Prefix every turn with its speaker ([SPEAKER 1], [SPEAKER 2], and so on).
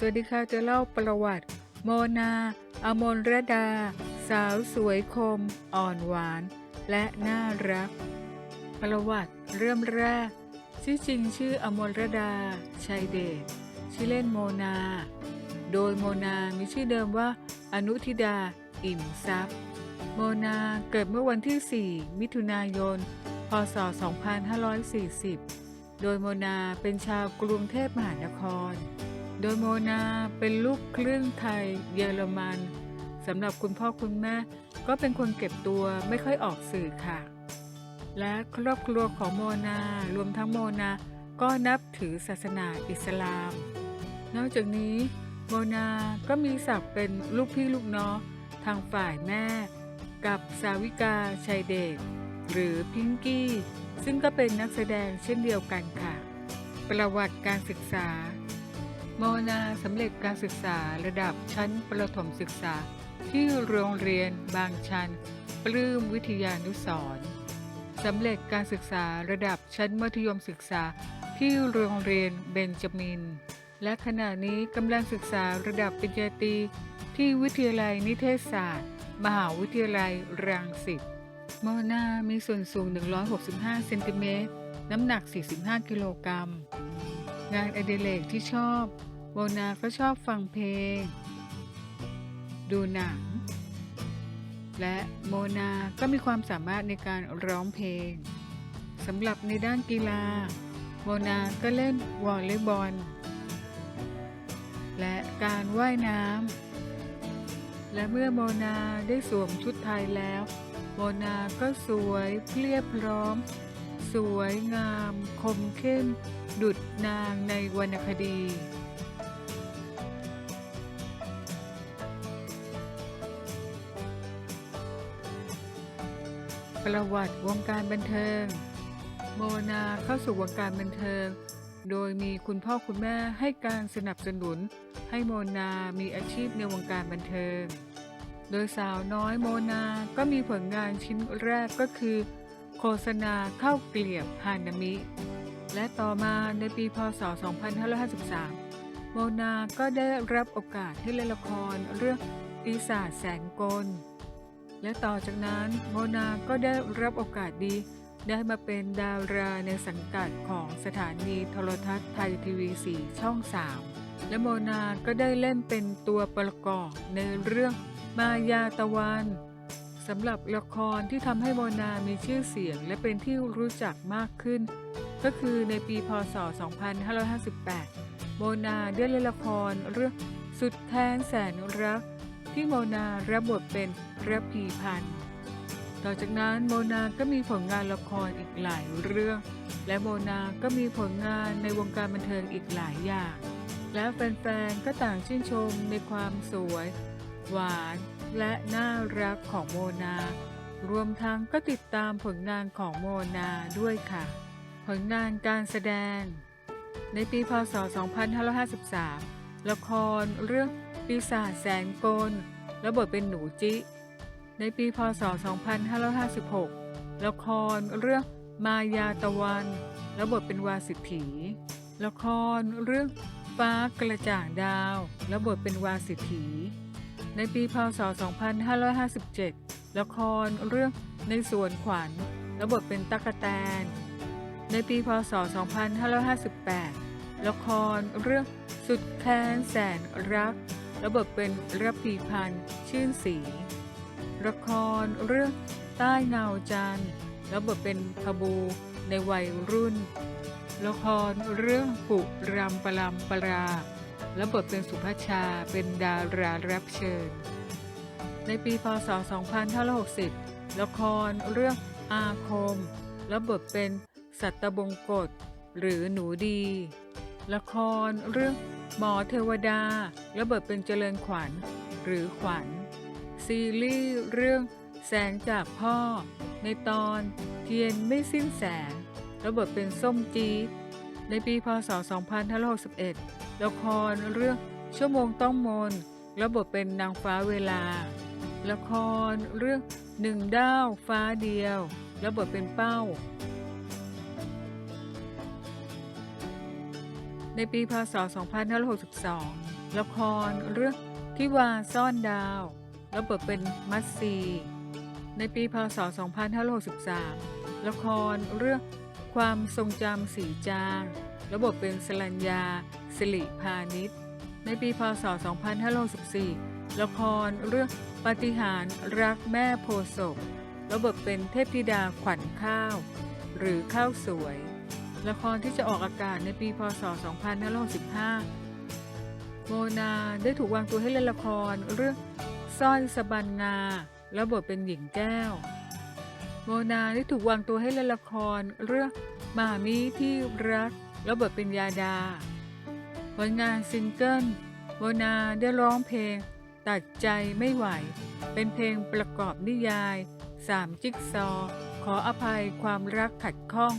[SPEAKER 1] สวัสดีค่ะจะเล่าประวัติ โมนา อมรรดา สาวสวยคม อ่อนหวาน และน่ารัก ประวัติเริ่มแรก ชื่อจริงชื่ออมรดา ชัยเดช ชื่อเล่นโมนา โดยโมนามีชื่อเดิมว่า อนุทิดา อิ่มทรัพย์ โมนาเกิดเมื่อวันที่ 4 มิถุนายน พศ 2540 โดยโมนาเป็นชาวกรุงเทพมหานคร โดยโมนาเป็นลูกครึ่งไทยเยอรมันสำหรับคุณพ่อคุณแม่ก็เป็นคนเก็บตัวไม่ค่อยออกสื่อค่ะ และครอบครัวของโมนารวมทั้งโมนาก็นับถือศาสนาอิสลาม นอกจากนี้ โมนาก็มีศักดิ์เป็นลูกพี่ลูกน้องทางฝ่ายแม่ กับสาวิกาชัยเดชหรือพิงกี้ ซึ่งก็เป็นนักแสดงเช่นเดียวกันค่ะ ประวัติการศึกษา โมนาสำเร็จการศึกษาระดับชั้นประถมศึกษาที่โรงเรียนบางชัน ปลื้มวิทยานุสรสำเร็จการศึกษาระดับชั้นมัธยมศึกษาที่โรงเรียนเบนจามิน และขณะนี้กำลังศึกษาระดับปริญญาตรีที่วิทยาลัยนิเทศศาสตร์ มหาวิทยาลัยรังสิตโมนามีส่วนสูง 165 เซนติเมตร น้ำหนัก 45 กิโลกรัม งานอดิเรกที่ชอบ โมนาก็ชอบฟังเพลง ดูหนัง และโมนาก็มีความสามารถในการร้องเพลงสำหรับในด้านกีฬา โมนาก็เล่นวอลเลย์บอล และการว่ายน้ำและเมื่อโมนาได้สวมชุดไทยแล้ว โมนาก็สวยเพรียบพร้อม สวยงาม คมเข้ม ดุดนางในวรรณคดี ประวัติวงการบันเทิง โมนาเข้าสู่วงการบันเทิง โดยมีคุณพ่อคุณแม่ให้การสนับสนุน ให้โมนามีอาชีพในวงการบันเทิง โดยสาวน้อยโมนาก็มีผลงานชิ้นแรกก็คือ โฆษณาเข้าเกลียบฮานามิ และต่อมาในปีพศ 2553 โมนาก็ได้รับโอกาสให้เล่นละครเรื่องปีศาจแสนกล และต่อจากนั้นโมนาก็ได้รับโอกาสดี ได้มาเป็นดาราในสังกัดของสถานีโทรทัศน์ไทยทีวี4ช่อง 3 และโมนาก็ได้เล่นเป็นตัวประกอบในเรื่องมายาตะวันสำหรับละครที่ทำให้โมนามีชื่อเสียงและเป็นที่รู้จักมากขึ้น ก็คือในปีพศ 2558 โมนาได้เล่นละครเรื่องสุดแทนแสนรัก ที่โมนารับบทเป็นระพีพันธ์ต่อจากนั้นโมนาก็มีผลงานละครอีกหลายเรื่อง และโมนาก็มีผลงานในวงการบันเทิงอีกหลายอย่าง และแฟนๆก็ต่างชื่นชมในความสวย หวาน และน่ารักของโมนา รวมทั้งก็ติดตามผลงานของโมนาด้วยค่ะ ผลงานการแสดง ในปีพศ 2553 ละครเรื่อง ปีศาจแสนกลและบทเป็นหนูจิ ในปีพศ 2556 ละครเรื่องมายาตะวันและบทเป็นวาสิทธีละครเรื่องฟ้ากระจ่างดาวและบทเป็นวาสิทธีในปีพศ 2557 ละครเรื่องในสวนขวัญและบทเป็นตั๊กแตน ในปีพศ 2558 ละครเรื่องสุดแค้นแสนรัก และบทเป็นระพีพันธ์ชื่นสี ละครเรื่องใต้เงาจันทร์และบทเป็นพบูในวัยรุ่น ละครเรื่องปุรำปลำปราและบทเป็นสุภาชาเป็นดารารับเชิญ ในปีพศ 2560 ละครเรื่องอาคมและบทเป็นสัตบงกฎหรือหนูดี ละครเรื่อง หมอเทวดาและบทเป็นเจริญขวัญ หรือขวัญ ซีรีส์เรื่องแสงจากพ่อ ในตอนเทียนไม่สิ้นแสงและบทเป็นส้มจีดในปีพศ 2561 ละครเรื่องชั่วโมงต้องมนและบทเป็นนางฟ้าเวลา ละครเรื่องหนึ่งดาวฟ้าเดียวและบทเป็นเป้า ในปีพศ 2562 ละครเรื่องทิวาซ่อนดาวแล้วบทเป็นมัตซี ในปีพศ 2563 ละครเรื่องความทรงจำสีจางแล้วบเป็นสลัญญาสิริพาณิชย์ ในปีพศ 2564 ละครเรื่องปฏิหารรักแม่โพศพแล้วบเป็นเทพธิดาขวัญข้าว หรือข้าวสวย ละครที่จะออกอากาศในปีพศ 2565โมนาได้ถูกวางตัวให้เล่นละครเรื่องสร้อยสะบันงา แล้วบทเป็นหญิงแก้ว โมนาได้ถูกวางตัวให้เล่นละครเรื่องมามีที่รัก แล้วบทเป็นยาดาผลงานซิงเกิลโมนาได้ร้องเพลง ตัดใจไม่ไหว เป็นเพลงประกอบนิยายสามจิ๊กซอ ขออภัยความรักขัดข้อง